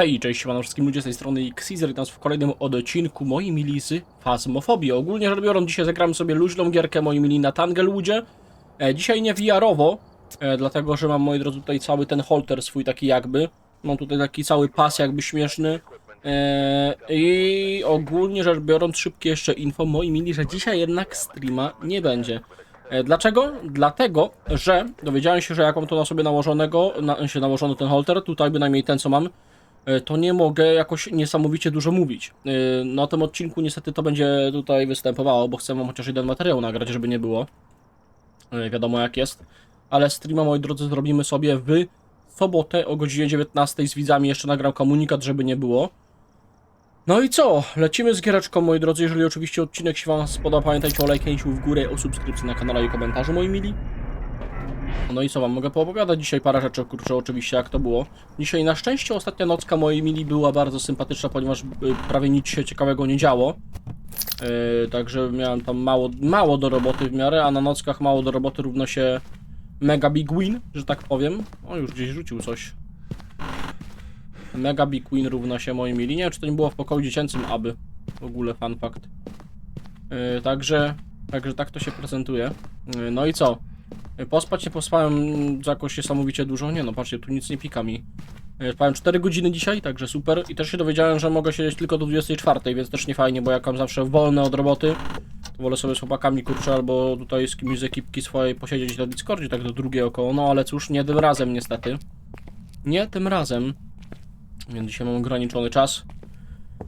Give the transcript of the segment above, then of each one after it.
Hej, cześć, siemano wszystkim ludzie z tej strony Xezer, witam w kolejnym odcinku mojej milisy Fazmofobii. Ogólnie rzecz biorąc, dzisiaj zagramy sobie luźną gierkę mojej mili na Tangleludzie. E, dzisiaj nie VR-owo, e, dlatego że mam, moi drodzy, tutaj cały ten holter swój taki jakby. Mam tutaj taki cały pas jakby śmieszny. E, I ogólnie rzecz biorąc, szybkie jeszcze info moi mili, że dzisiaj jednak streama nie będzie. E, Dlaczego? Dlatego, że dowiedziałem się, że jak mam to na sobie nałożonego, na, się nałożony ten holter, tutaj bynajmniej ten co mam, to nie mogę jakoś niesamowicie dużo mówić. E, Na tym odcinku niestety to będzie tutaj występowało, bo chcę wam chociaż jeden materiał nagrać, żeby nie było. E, Wiadomo jak jest. Ale streama, moi drodzy, zrobimy sobie w sobotę o godzinie 19 z widzami. Jeszcze nagram komunikat, żeby nie było. No i co? Lecimy z giereczką, moi drodzy. Jeżeli oczywiście odcinek się wam spodoba, pamiętajcie o lajknięciu w górę, o subskrypcji na kanale i komentarzu, moi mili. No i co wam mogę poopowiadać dzisiaj parę rzeczy, kurczę, oczywiście jak to było. Dzisiaj na szczęście ostatnia nocka mojej mili była bardzo sympatyczna, ponieważ y, prawie nic się ciekawego nie działo. Yy, także miałem tam mało, mało do roboty w miarę, a na nockach mało do roboty równo się mega big win, że tak powiem. O, już gdzieś rzucił coś. Mega big win równa się mojej mili. Nie wiem, czy to nie było w pokoju dziecięcym, aby. W ogóle fun fact. Yy, także, także tak to się prezentuje. Yy, no i co? Pospać nie pospałem jakoś niesamowicie dużo. Nie no, patrzcie, tu nic nie pika mi. Yy, Spałem 4 godziny dzisiaj, także super. I też się dowiedziałem, że mogę siedzieć tylko do 24, więc też nie fajnie, bo jak mam zawsze wolne od roboty, to wolę sobie z chłopakami kurczę albo tutaj z kimś z ekipki swojej posiedzieć na Discordzie, tak do drugiej około. No ale cóż, nie tym razem niestety. Nie tym razem. Więc dzisiaj mam ograniczony czas.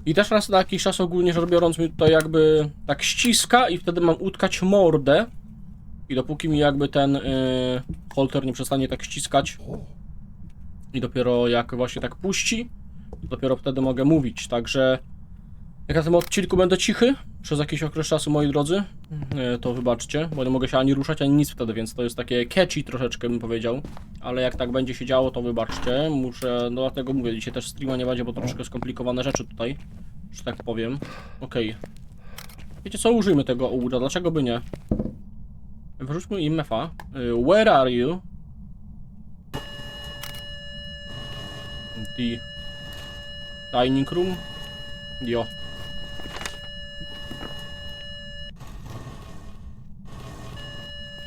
I też raz na jakiś czas ogólnie rzecz biorąc mi tutaj jakby tak ściska i wtedy mam utkać mordę. I dopóki mi jakby ten yy, holter nie przestanie tak ściskać i dopiero jak właśnie tak puści, dopiero wtedy mogę mówić. Także jak na tym odcinku będę cichy przez jakiś okres czasu, moi drodzy, yy, to wybaczcie, bo nie mogę się ani ruszać, ani nic wtedy, więc to jest takie catchy troszeczkę bym powiedział. Ale jak tak będzie się działo, to wybaczcie. Muszę, no dlatego mówię, dzisiaj też streama nie będzie, bo troszkę skomplikowane rzeczy tutaj, że tak powiem. Okej. Wiecie co, użyjmy tego uda, dlaczego by nie? Wyrzućmy IMF-a. Y, Where are you? The dining room? Jo.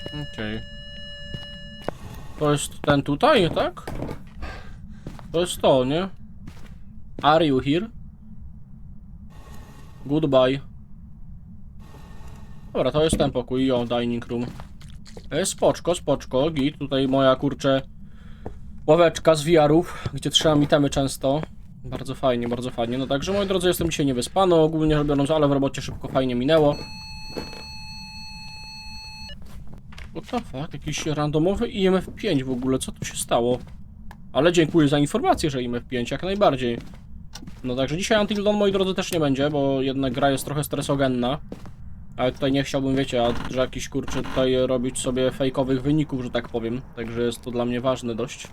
Okej. To jest ten tutaj, tak? To jest to, nie? Are you here? Goodbye. Dobra, to jest ten pokój, jo, dining room. E, spoczko, spoczko, git. Tutaj moja, kurczę, ławeczka z VR-ów, gdzie trzymam itemy często. Bardzo fajnie, bardzo fajnie. No także, moi drodzy, jestem dzisiaj niewyspany ogólnie rzecz biorąc, ale w robocie szybko, fajnie minęło. What the fuck? Jakiś randomowy IMF 5 w ogóle, co tu się stało? Ale dziękuję za informację, że IMF 5 jak najbardziej. No także dzisiaj Until Dawn, moi drodzy, też nie będzie, bo jednak gra jest trochę stresogenna. Ale tutaj nie chciałbym, wiecie, że jakiś kurczę tutaj robić sobie fejkowych wyników, że tak powiem. Także jest to dla mnie ważne dość.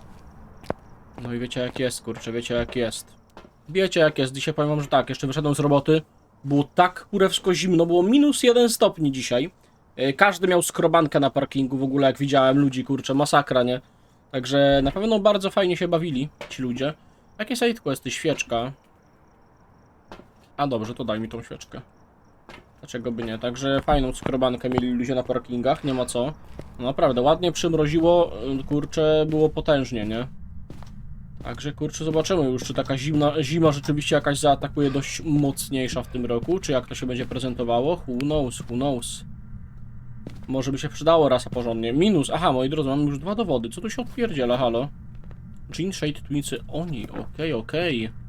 No i wiecie jak jest, kurczę, wiecie jak jest. Wiecie jak jest, dzisiaj powiem wam, że tak, jeszcze wyszedłem z roboty. Było tak kurewsko zimno, było minus jeden stopni dzisiaj. E, Każdy miał skrobankę na parkingu w ogóle, jak widziałem ludzi, kurczę, masakra, nie? Także na pewno bardzo fajnie się bawili ci ludzie. Jakie sidequesty? Świeczka. A dobrze, to daj mi tą świeczkę. Dlaczego by nie? Także fajną skrobankę mieli ludzie na parkingach, nie ma co. No naprawdę, ładnie przymroziło, y, kurczę, było potężnie, nie? Także kurczę, zobaczymy już, czy taka zimna, zima rzeczywiście jakaś zaatakuje dość mocniejsza w tym roku, czy jak to się będzie prezentowało. Who knows, who knows. Może by się przydało rasa porządnie. Minus, aha, moi drodzy, mam już dwa dowody. Co tu się odpierdziela, halo? Jean Shade Twinicy, oni, okej, okej.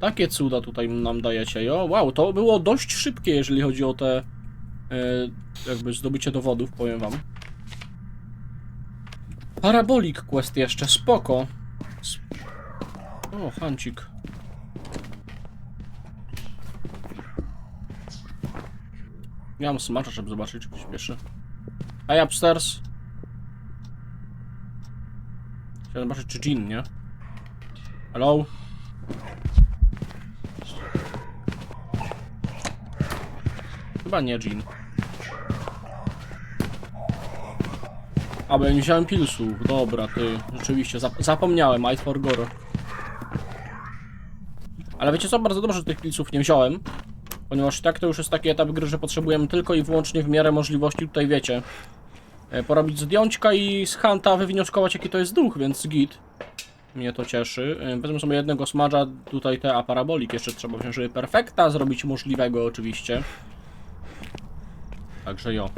Takie cuda tutaj nam dajecie, jo? Wow, to było dość szybkie, jeżeli chodzi o te... E, jakby zdobycie dowodów, powiem wam. Parabolic quest jeszcze, spoko. Sp o, hancik. Ja mam smacza, żeby zobaczyć, czy przyspieszy. Hi, upstairs. Chciałem zobaczyć, czy Jean, nie? Hello? Chyba nie Jean. A, bo ja nie wziąłem pilsów. Dobra, ty. Rzeczywiście, zap zapomniałem. I forgot. Ale wiecie co, bardzo dobrze, że tych pilców nie wziąłem. Ponieważ i tak to już jest taki etap gry, że potrzebujemy tylko i wyłącznie w miarę możliwości, tutaj wiecie, e, porobić zdjąćka i z Hanta wywnioskować jaki to jest duch, więc git. Mnie to cieszy. E, Wezmę sobie jednego smadża, tutaj te aparabolik jeszcze trzeba wziąć, żeby perfekta zrobić możliwego oczywiście. Także jo.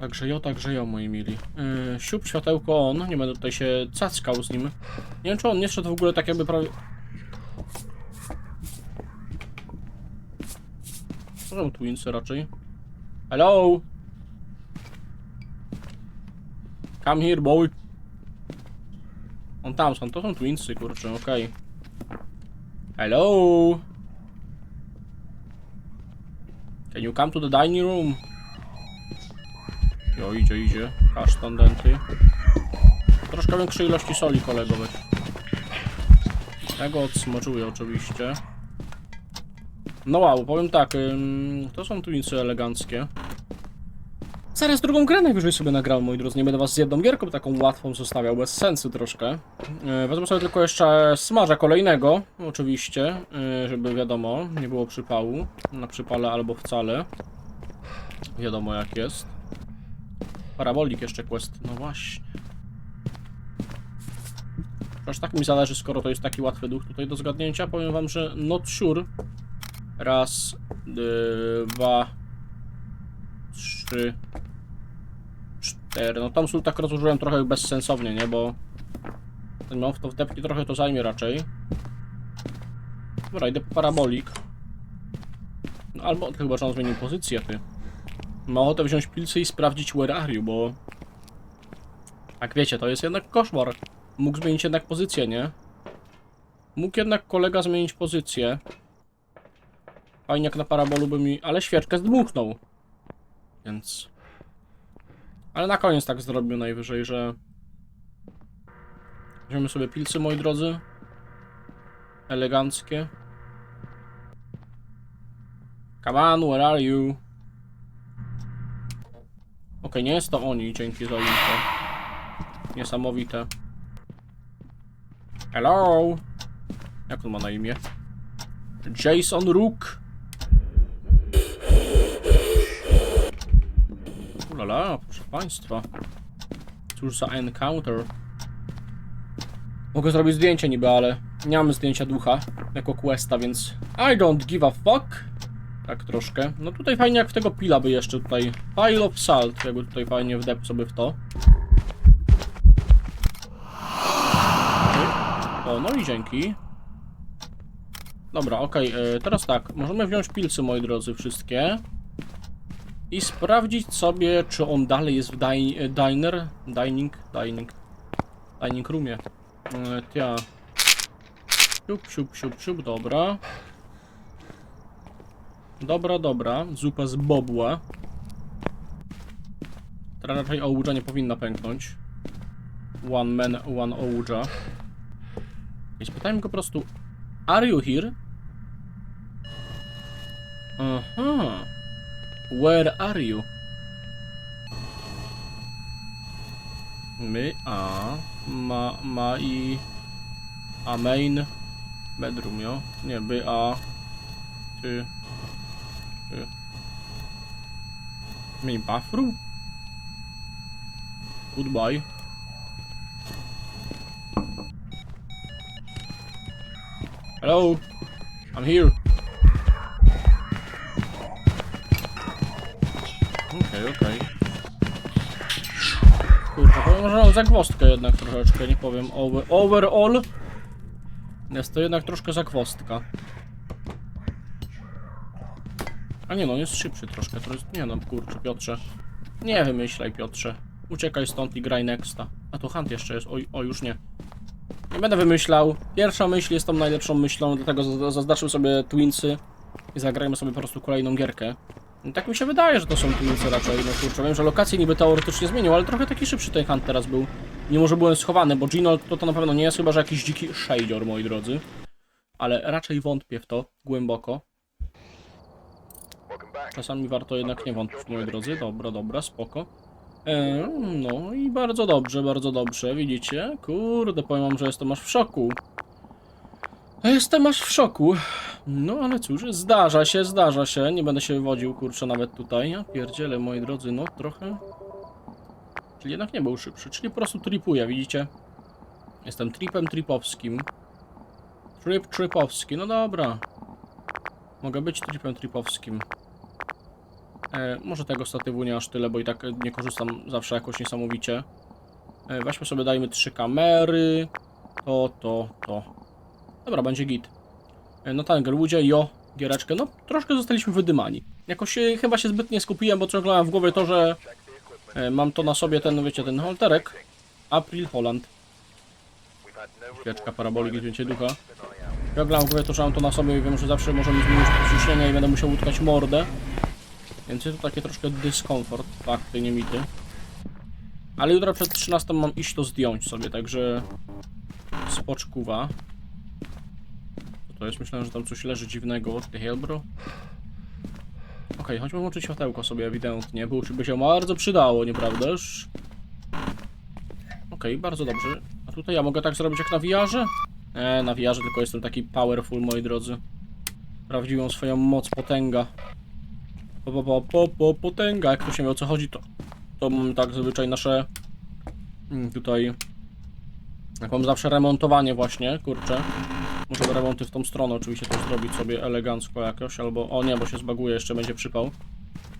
Także jo, także jo, moi mili. Yy, siup, światełko on, nie będę tutaj się cackał z nim. Nie wiem, czy on nie szedł w ogóle tak jakby prawie... To są twinsy raczej. Hello! Come here, boy. On tam są, to są twinsy, kurczę, okej. Hello! Can you come to the dining room? Jo, idzie, idzie. Kasztan denty. Troszkę większej ilości soli, kolego, weź. Ja go odsmoczuję oczywiście. No wow, powiem tak, to są twinsy eleganckie. Zaraz drugą grę najwyżej sobie nagrałem, moi drodzy. Nie będę was z jedną gierką taką łatwą zostawiał, bez sensu troszkę. Yy, wezmę sobie tylko jeszcze smaża kolejnego, oczywiście, yy, żeby wiadomo, nie było przypału. Na przypale albo wcale. Wiadomo jak jest. Parabolik jeszcze quest, no właśnie. Aż tak mi zależy, skoro to jest taki łatwy duch tutaj do zgadnięcia. Powiem wam, że not sure. Raz, dwa, trzy, cztery. No tam sól tak rozłożyłem trochę bezsensownie, nie? Bo ten mam w to wdepki trochę to zajmie raczej. Dobra, idę po parabolik. No albo chyba, że on zmienił pozycję, ty. Mam ochotę wziąć pilcy i sprawdzić where are you, bo... Jak wiecie, to jest jednak koszmar. Mógł zmienić jednak pozycję, nie? Mógł jednak kolega zmienić pozycję. Fajnie jak na parabolu by mi... Ale świeczkę zdmuchnął. Więc... Ale na koniec tak zrobił najwyżej, że... Weźmiemy sobie pilcy, moi drodzy. Eleganckie. Come on, where are you? Okej, nie jest to oni, dzięki za info. Niesamowite. Hello! Jak on ma na imię? Jason Rook. Ulala, proszę państwa. Cóż za encounter. Mogę zrobić zdjęcie niby, ale nie mamy zdjęcia ducha jako questa, więc I don't give a fuck. Tak troszkę. No tutaj fajnie jak w tego pila by jeszcze tutaj. Pile of salt, jakby tutaj fajnie wdepł sobie w to. O, no i dzięki. Dobra, okej, e, teraz tak, możemy wziąć pilcy, moi drodzy, wszystkie. I sprawdzić sobie, czy on dalej jest w e, diner, dining, dining, dining roomie. E, Tia. Siup, siup, siup, siup, dobra. Dobra, dobra, zupa z bobła. Teraz raczej ołudża nie powinna pęknąć. One man, one ołudża. I spytałem go po prostu Are you here? Aha. Where are you? My, a, ma, ma i... A main bedroom, jo? Nie, by, a... Czy... Czy... Main bathroom? Goodbye. Hello, I'm here. Okej, okej. Kurczę, powiem, że mam zagwozdkę jednak troszeczkę, nie powiem. Over, overall jest to jednak troszkę zagwozdka. A nie no, jest szybszy troszkę, to jest... Nie no, kurczę, Piotrze. Nie wymyślaj, Piotrze. Uciekaj stąd i graj nexta. A to Hunt jeszcze jest, oj, o już nie. Nie będę wymyślał. Pierwsza myśl jest tą najlepszą myślą, dlatego za- zaznaczył sobie Twinsy i zagrajmy sobie po prostu kolejną gierkę. Tak mi się wydaje, że to są Twinsy raczej. No kurczę, wiem, że lokacje niby teoretycznie zmienił, ale trochę taki szybszy ten Hunt teraz był. Mimo, że byłem schowany, bo Gino to, to na pewno nie jest, chyba że jakiś dziki shader, moi drodzy. Ale raczej wątpię w to głęboko. Czasami warto jednak nie wątpić, moi drodzy. Dobra, dobra, spoko. E, no i bardzo dobrze, bardzo dobrze, widzicie? Kurde, powiem wam, że jestem aż w szoku. Jestem aż w szoku. No ale cóż, zdarza się, zdarza się. Nie będę się wodził, kurczę, nawet tutaj. Ja pierdzielę, moi drodzy, no trochę. Czyli jednak nie był szybszy, czyli po prostu tripuję, widzicie? Jestem tripem tripowskim. Trip tripowski, no dobra. Mogę być tripem tripowskim. E, może tego statywu nie aż tyle, bo i tak nie korzystam zawsze jakoś niesamowicie. E, weźmy sobie, dajmy trzy kamery. To, to, to. Dobra, będzie git. E, No ludzie, jo, giereczkę. No, troszkę zostaliśmy wydymani. Jakoś się, chyba się zbyt nie skupiłem, bo ciągle mam w głowie to, że e, mam to na sobie ten, wiecie, ten holterek. April Holland. Świeczka, parabolik, zdjęcie ducha. Ciągle mam w głowie to, że mam to na sobie i wiem, że zawsze może mi zmienić ciśnienie i będę musiał utkać mordę. Więc jest to takie troszkę dyskomfort, fakty, nie mity. Ale jutro przed 13 mam iść to zdjąć sobie, także spoczkuwa. To jest? Myślałem, że tam coś leży dziwnego. What the hell, bro? Okej, chodźmy włączyć światełko sobie ewidentnie, bo by się bardzo przydało, nieprawdaż? Okej, bardzo dobrze. A tutaj ja mogę tak zrobić jak na VR-ze? Nie, na VR-ze tylko jestem taki powerful, moi drodzy. Prawdziwą swoją moc, potęga. Po, po, po, po, po, potęga, jak ktoś nie wie o co chodzi, to, to tak zazwyczaj nasze mm, tutaj jak mam zawsze remontowanie właśnie, kurczę. Muszę remonty w tą stronę oczywiście też zrobić sobie elegancko jakoś, albo o nie, bo się zbaguje, jeszcze będzie przypał.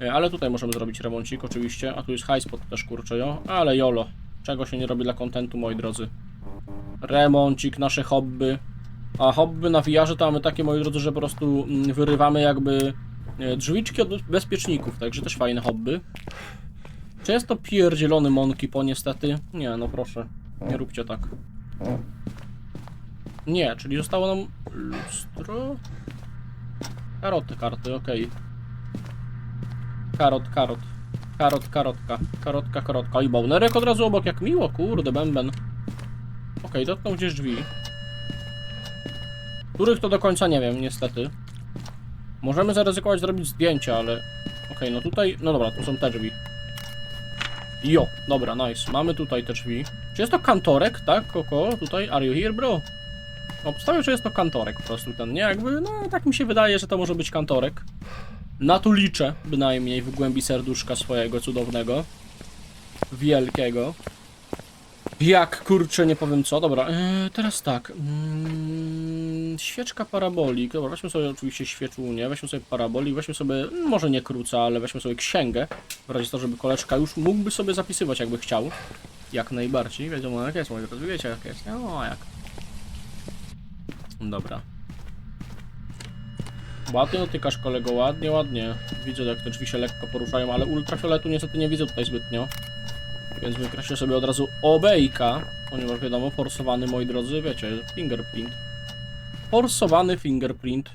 E, Ale tutaj możemy zrobić remoncik oczywiście, a tu jest highspot też kurczę, jo. Ale jolo, czego się nie robi dla kontentu moi drodzy. Remoncik, nasze hobby. A hobby na VR to mamy takie moi drodzy, że po prostu mm, wyrywamy jakby drzwiczki od bezpieczników, także też fajne hobby. Czy jest to pierdzielony monkey po niestety? Nie, no proszę. Nie róbcie tak. Nie, czyli zostało nam lustro. Karoty, karty, okej. Karot, karot. Karot, karotka. Karotka, karotka. I baunerek od razu obok, jak miło, kurde, bęben. Okej, dotknął gdzieś drzwi. Których to do końca nie wiem, niestety. Możemy zaryzykować zrobić zdjęcia, ale... Okej, no tutaj... No dobra, tu są te drzwi. Jo, dobra, nice. Mamy tutaj te drzwi. Czy jest to kantorek, tak, Koko? Tutaj, are you here, bro? Obstawiam, że jest to kantorek po prostu ten, nie? Jakby, no, tak mi się wydaje, że to może być kantorek. Na to liczę, bynajmniej w głębi serduszka swojego cudownego. Wielkiego. Jak, kurczę, nie powiem co. Dobra, yy, teraz tak. Mm, świeczka parabolik. Dobra, weźmy sobie oczywiście świeczunię, weźmy sobie parabolik, weźmy sobie, mm, może nie kruca, ale weźmy sobie księgę. W razie to, żeby koleżka już mógłby sobie zapisywać, jakby chciał. Jak najbardziej. Wiadomo, jak jest, drodzy, wiecie jak jest. No, jak. Dobra. Ładnie dotykasz kolego, ładnie, ładnie. Widzę jak te drzwi się lekko poruszają, ale ultrafioletu niestety nie widzę tutaj zbytnio. Więc wykreślę sobie od razu obejka, ponieważ wiadomo, forsowany, moi drodzy, wiecie, fingerprint. Forsowany fingerprint.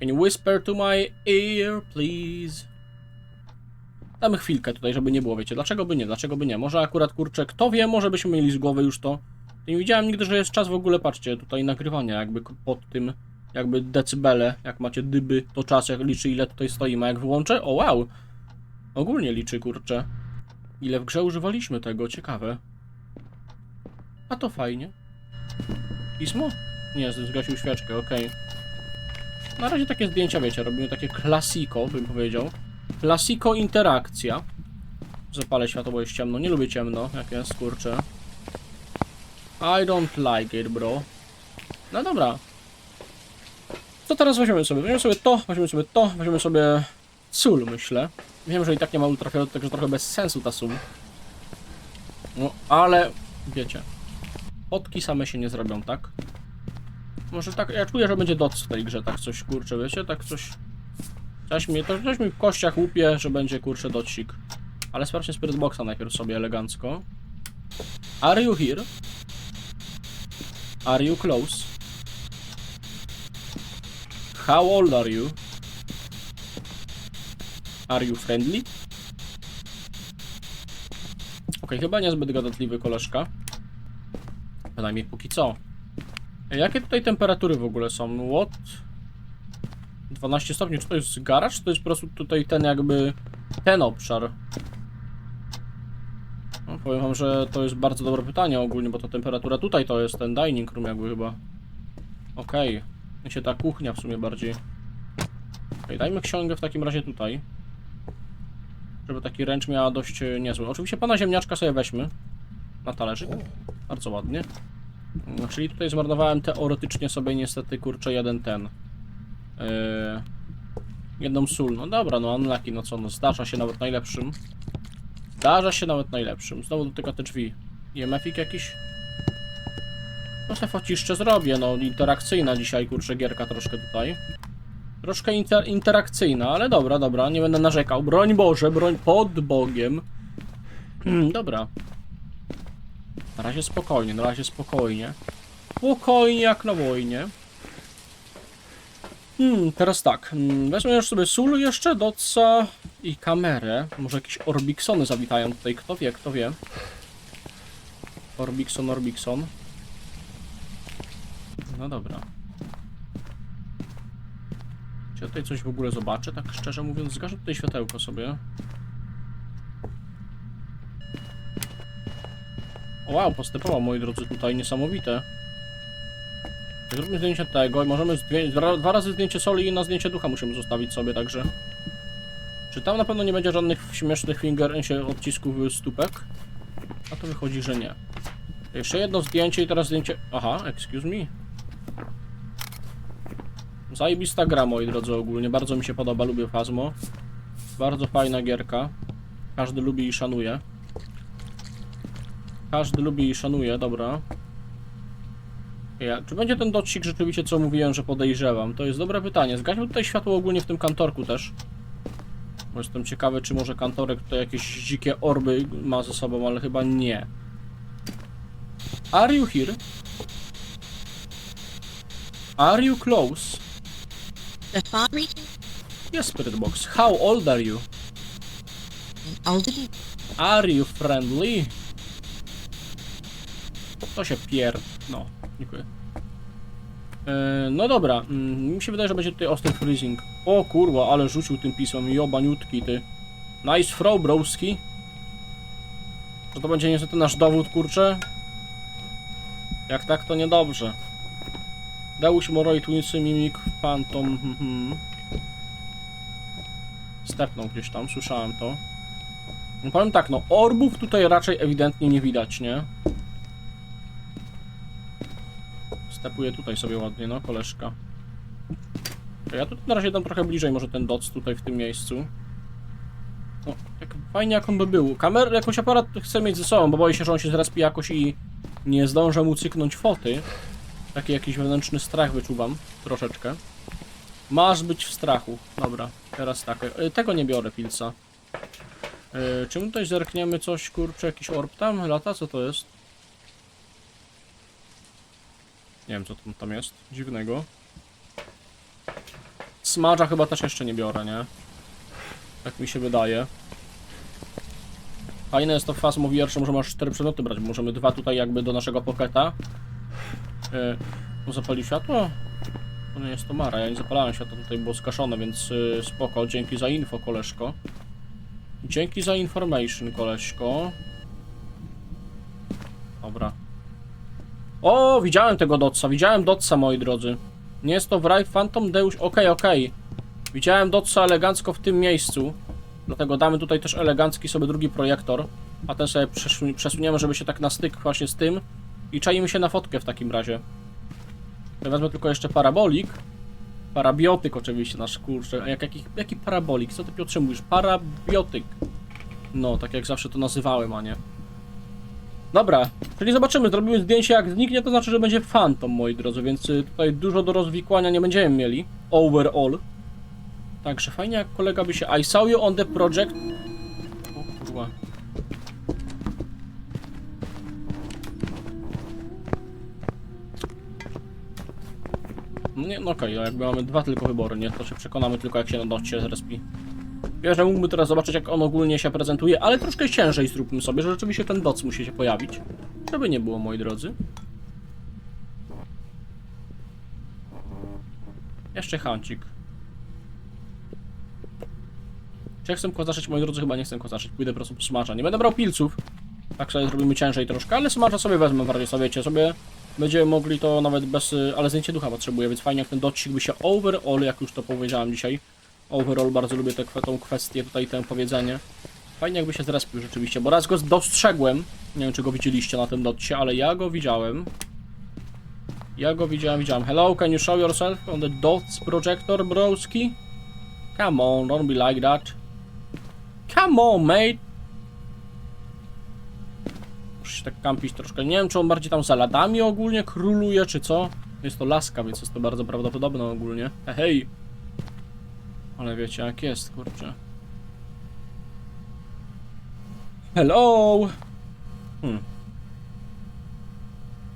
Can you whisper to my ear, please? Damy chwilkę tutaj, żeby nie było, wiecie, dlaczego by nie, dlaczego by nie. Może akurat, kurczę, kto wie, może byśmy mieli z głowy już to. Nie widziałem nigdy, że jest czas w ogóle, patrzcie, tutaj nagrywania jakby pod tym, jakby decybele, jak macie dyby, to czas jak liczy ile tutaj stoimy, jak wyłączę, o wow, ogólnie liczy, kurczę. Ile w grze używaliśmy tego, ciekawe. A to fajnie. Pismo? Nie, zgasił świeczkę, okej. Na razie takie zdjęcia, wiecie, robimy takie klasiko, bym powiedział. Klasiko interakcja. Zapalę światło, bo jest ciemno. Nie lubię ciemno, jak jest, kurczę. I don't like it, bro. No dobra. Co teraz weźmiemy sobie? Weźmiemy sobie to, weźmiemy sobie to, weźmiemy sobie sól, myślę. Wiem, że i tak nie ma ultrafioletu, także trochę bez sensu ta sól. No, ale wiecie. Fotki same się nie zrobią, tak? Może tak, ja czuję, że będzie doc w tej grze, tak coś, kurczę, wiecie, tak coś... Coś mi, to, coś mi w kościach łupie, że będzie, kurczę, docik. Ale sprawdźmy Spirit Boxa najpierw sobie elegancko. Are you here? Are you close? How old are you? Are you friendly? Okej, chyba niezbyt gadatliwy koleżka. Przynajmniej póki co. Ej, Jakie tutaj temperatury w ogóle są? What? 12 stopni, czy to jest garaż, czy to jest po prostu tutaj ten jakby... ten obszar? No, powiem wam, że to jest bardzo dobre pytanie ogólnie, bo ta temperatura tutaj to jest ten dining room jakby chyba. Okej. Okay. się ta kuchnia w sumie bardziej. Okej, dajmy książkę w takim razie tutaj. Żeby taki ręcz miała dość e, niezły. Oczywiście pana ziemniaczka sobie weźmy. Na talerzyk. Bardzo ładnie. No, czyli tutaj zmarnowałem teoretycznie sobie niestety kurczę jeden ten. Yy, jedną sól. No dobra, no unlucky, no co, no zdarza się nawet najlepszym. Zdarza się nawet najlepszym. Znowu dotyka te drzwi. IMF-ik jakiś? No se fociszcze zrobię, no interakcyjna dzisiaj kurczę gierka troszkę tutaj. Troszkę inter interakcyjna, ale dobra, dobra, nie będę narzekał. Broń Boże, broń pod Bogiem. Hmm, dobra. Na razie spokojnie, na razie spokojnie. Spokojnie jak na wojnie. Hmm, teraz tak. Hmm, wezmę już sobie sól jeszcze, doca i kamerę. Może jakieś Orbiksony zawitają tutaj, kto wie, kto wie. Orbikson, Orbikson. No dobra. Czy ja tutaj coś w ogóle zobaczę, tak szczerze mówiąc? Zgaszę tutaj światełko sobie. Wow, postępował, moi drodzy, tutaj niesamowite. Zróbmy zdjęcie tego i możemy dwa, razy zdjęcie soli i na zdjęcie ducha musimy zostawić sobie, także... Czy tam na pewno nie będzie żadnych śmiesznych finger się odcisków stópek? A to wychodzi, że nie. Jeszcze jedno zdjęcie i teraz zdjęcie... Aha, excuse me. Zajebista gra, moi drodzy, ogólnie. Bardzo mi się podoba, lubię Phasmo. Bardzo fajna gierka. Każdy lubi i szanuje. Każdy lubi i szanuje, dobra. Ja, czy będzie ten docik rzeczywiście, co mówiłem, że podejrzewam? To jest dobre pytanie. Zgaśmy tutaj światło ogólnie w tym kantorku też. Bo jestem ciekawy, czy może kantorek tutaj jakieś dzikie orby ma ze sobą, ale chyba nie. Are you here? Are you close? The thought region? Yes, Spirit Box. How old are you? Than Are you friendly? To się pier... No, dziękuję. E, no dobra, mm, mi się wydaje, że będzie tutaj ostry freezing. O kurwa, ale rzucił tym pismem, jobaniutki ty. Nice throw. Że to będzie niestety nasz dowód, kurczę? Jak tak, to niedobrze. Deusz Moroi, Twinsy, Mimik, Phantom, mhm. Stepnął gdzieś tam, słyszałem to. No powiem tak, no orbów tutaj raczej ewidentnie nie widać, nie? Stepuję tutaj sobie ładnie, no, koleżka. Ja tutaj na razie dam trochę bliżej może ten doc tutaj w tym miejscu. No, tak fajnie jak on by był. Kamer, jakoś aparat chcę mieć ze sobą, bo boję się, że on się zrespi jakoś i nie zdążę mu cyknąć foty. Taki jakiś wewnętrzny strach wyczuwam, troszeczkę. Masz być w strachu. Dobra, teraz tak. e, Tego nie biorę, pilca. Yy, czy my tutaj zerkniemy coś, kurczę, jakiś orb tam lata? Co to jest? Nie wiem, co tam, tam jest. Dziwnego. Smadża chyba też jeszcze nie biorę, nie? Tak mi się wydaje. Fajne jest to w Phasmo VR, że aż 4 przedmioty brać. Możemy dwa tutaj jakby do naszego poketa. Yy, zapalił światło? To nie jest to Mara, ja nie zapalałem światła, tutaj było skaszone, więc yy, spoko. Dzięki za info, koleżko. Dzięki za information, koleżko. Dobra. O, widziałem tego Dotsa, widziałem Dotsa, moi drodzy. Nie jest to Wright Phantom Deus. Okej, okej. Widziałem Dotsa elegancko w tym miejscu. Dlatego damy tutaj też elegancki sobie drugi projektor. A ten sobie przesu- przesuniemy, żeby się tak na styk właśnie z tym. I czajmy się na fotkę w takim razie. Ja wezmę tylko jeszcze parabolik. Parabiotyk oczywiście nasz kurczę. A jak, jaki, jaki parabolik? Co ty Piotrze mówisz? Parabiotyk. No, tak jak zawsze to nazywałem, a nie. Dobra, czyli zobaczymy, zrobimy zdjęcie jak zniknie, to znaczy, że będzie Phantom, moi drodzy, więc y, tutaj dużo do rozwikłania nie będziemy mieli. Overall. Także fajnie jak kolega by się... I saw you on the project... O kurwa. No nie, no okej, okay, jakby mamy dwa tylko wybory, nie? To się przekonamy tylko jak się na docie zrespi. Wiem, że mógłby teraz zobaczyć jak on ogólnie się prezentuje, ale troszkę ciężej zróbmy sobie, że rzeczywiście ten doc musi się pojawić. Żeby nie było, moi drodzy. Jeszcze hancik. Czy ja chcę kozaczyć, moi drodzy? Chyba nie chcę kozaczyć. Pójdę po prostu po smacza. Nie będę brał pilców. Tak sobie zrobimy ciężej troszkę, ale smacza sobie wezmę bardziej sobie, wiecie, sobie Będziemy mogli to nawet bez, y, ale zdjęcie ducha potrzebuję, więc fajnie jak ten dodcik by się overall, jak już to powiedziałem dzisiaj. Overall bardzo lubię tę tą kwestię, tutaj tę powiedzenie. Fajnie jakby się zrespił rzeczywiście, bo raz go dostrzegłem, nie wiem czy go widzieliście na tym dotcie, ale ja go widziałem. Ja go widziałem, widziałem. Hello, can you show yourself on the dots projector, broski? Come on, don't be like that. Come on, mate. Muszę się tak kampić troszkę. Nie wiem, czy on bardziej tam za ladami ogólnie króluje, czy co. Jest to laska, więc jest to bardzo prawdopodobne ogólnie. He, hej. Ale wiecie jak jest, kurczę. Hello! Hmm.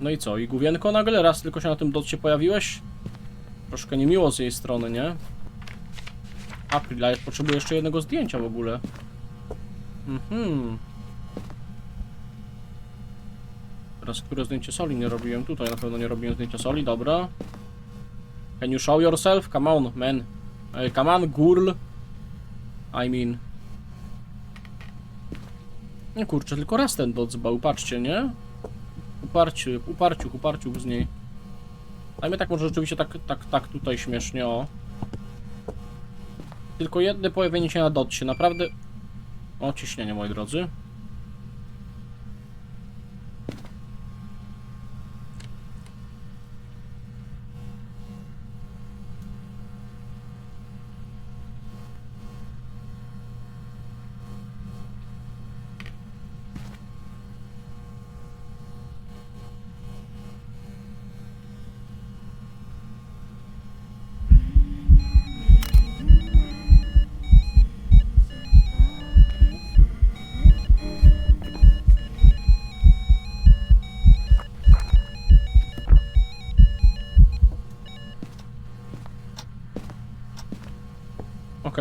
No i co? I główienko nagle raz tylko się na tym docie pojawiłeś? Troszkę niemiło z jej strony, nie? April, ja potrzebuję jeszcze jednego zdjęcia w ogóle. Mhm. Teraz które zdjęcie soli nie robiłem? Tutaj na pewno nie robiłem zdjęcia soli, dobra. Can you show yourself? Come on, man. Hey, come on, girl. I mean. Nie kurczę, tylko raz ten dodzbał, patrzcie, nie? Uparciu, uparciu, uparciu z niej. Dajmy tak może rzeczywiście tak, tak, tak tutaj śmiesznie, o. Tylko jedne pojawienie się na dotcie, naprawdę... O, ciśnienie, moi drodzy.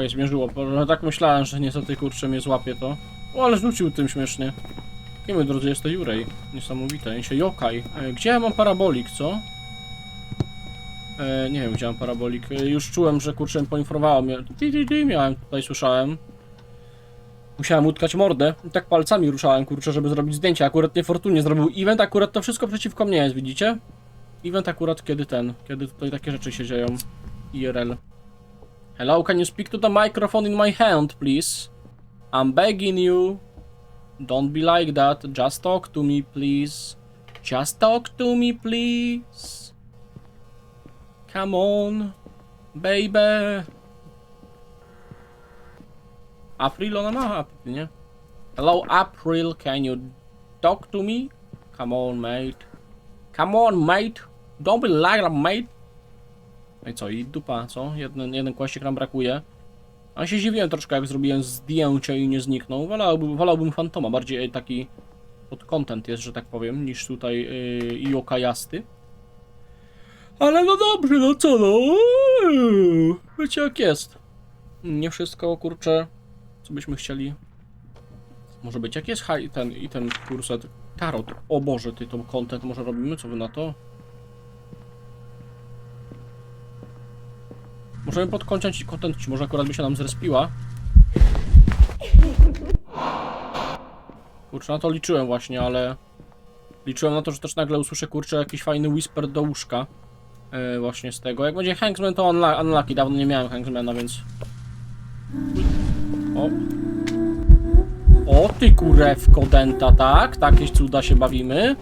Okej, zmierzyło, bo tak myślałem, że niestety kurczę mnie złapie to. O, ale rzucił tym śmiesznie. Nie moi drodzy, jest to Jurej. Niesamowite. Się Jokaj. E, Gdzie ja mam parabolik, co? E, nie wiem, gdzie mam parabolik. E, już czułem, że kurczę poinformowało mnie. Ty, ty, ty, miałem tutaj, słyszałem. Musiałem utkać mordę. I tak palcami ruszałem, kurczę, żeby zrobić zdjęcie. Akurat niefortunnie zrobił event, akurat to wszystko przeciwko mnie jest, widzicie? Event akurat kiedy ten, kiedy tutaj takie rzeczy się dzieją. IRL. Hello, can you speak to the microphone in my hand, please? I'm begging you. Don't be like that. Just talk to me, please. Just talk to me, please. Come on, baby. April, ona ma April, nie? Hello, April, can you talk to me? Come on, mate. Come on, mate. Don't be like that, mate. No i co, i dupa, co? Jeden, jeden kłaścik nam brakuje. A się zdziwiłem troszkę, jak zrobiłem zdjęcie i nie zniknął. Wolałbym, wolałbym Fantoma, bardziej taki pod content jest, że tak powiem, niż tutaj yy, Ioka Jasty. Ale no dobrze, no co no? Wiecie jak jest. Nie wszystko, kurczę, co byśmy chcieli. Może być, jak jest ten i ten kurset. Tarot. O Boże, ty to content może robimy, co wy na to? Możemy podkończyć content, czy może akurat by się nam zrespiła. Kurczę, na to liczyłem właśnie, ale... Liczyłem na to, że też nagle usłyszę, kurczę, jakiś fajny whisper do łóżka. E, właśnie z tego. Jak będzie Hanksman, to unla- unlucky. Dawno nie miałem Hanksmana, więc... O. O, ty kurewko denta, tak? Takieś cuda się bawimy.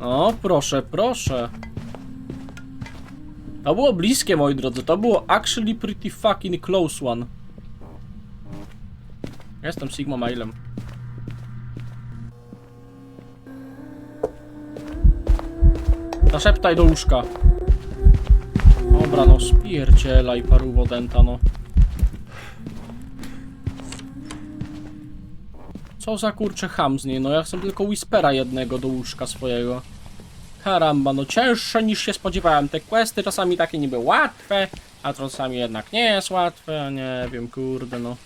O, proszę, proszę. To było bliskie, moi drodzy. To było actually pretty fucking close one. Jestem Sigma Mailem. Zaszeptaj do łóżka. Dobra, no spierdzielaj paru wodenta, no. Co za kurcze ham z niej, no ja chcę tylko Whispera jednego do łóżka swojego. Karamba, no cięższe niż się spodziewałem. Te questy czasami takie niby łatwe, a czasami jednak nie jest łatwe, nie wiem, kurde no.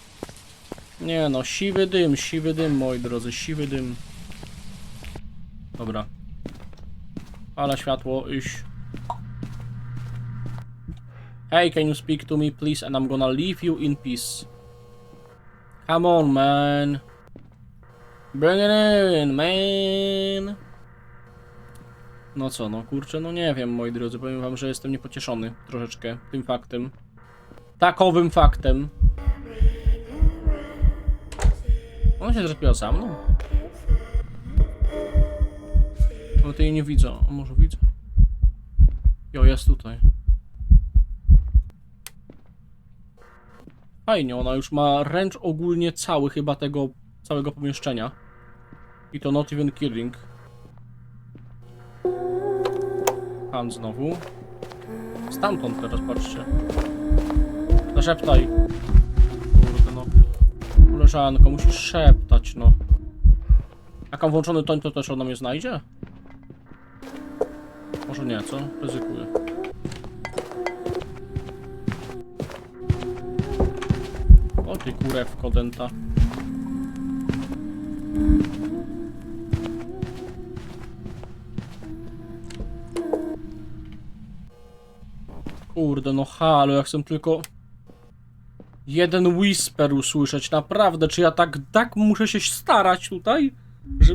Nie no, siwy dym, siwy dym, moi drodzy, siwy dym. Dobra. Ale światło, iść. Hey, can you speak to me please and I'm gonna leave you in peace. Come on, man. Bring it in, man. No co, no kurczę, no nie wiem, moi drodzy, powiem wam, że jestem niepocieszony troszeczkę tym faktem. Takowym faktem. On się zrespiła sam, no. No to jej nie widzę, a może widzę? Jo, jest tutaj. Fajnie, ona już ma ręcz ogólnie cały chyba tego całego pomieszczenia. I to not even killing. Pan znowu. Stamtąd teraz patrzcie. Zaszeptaj. Kurde no. Koleżanko, musisz szeptać no. Jak mam włączony toń, to też ona mnie znajdzie? Może nie, co? Ryzykuję. O ty kurewko denta. Kurde, no halo, ja chcę tylko jeden whisper usłyszeć, naprawdę, czy ja tak, tak muszę się starać tutaj, że...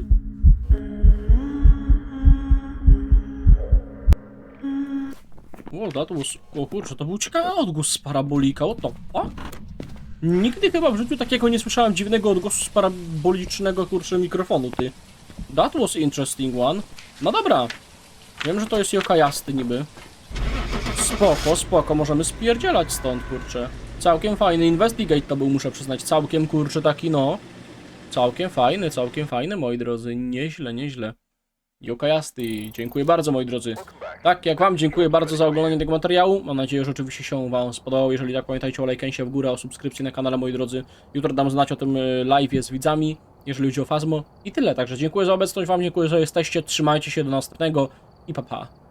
O, that was... O kurczę, to był ciekawy odgłos z parabolika, what the fuck? Nigdy chyba w życiu takiego nie słyszałem dziwnego odgłosu z parabolicznego, kurczę, mikrofonu, ty. That was interesting one. No dobra. Wiem, że to jest Jokajasty niby. Spoko, spoko, możemy spierdzielać stąd, kurczę. Całkiem fajny investigate to był, muszę przyznać. Całkiem, kurczę, taki no. Całkiem fajny, całkiem fajny, moi drodzy. Nieźle, nieźle. Jokajasty, dziękuję bardzo, moi drodzy. Tak, jak wam dziękuję bardzo za oglądanie tego materiału. Mam nadzieję, że oczywiście się wam spodobał. Jeżeli tak, pamiętajcie o lajkensie w górę, o subskrypcji na kanale, moi drodzy. Jutro dam znać o tym y, live z widzami, jeżeli chodzi o Fazmo. I tyle, także dziękuję za obecność wam, dziękuję, że jesteście. Trzymajcie się do następnego i pa pa.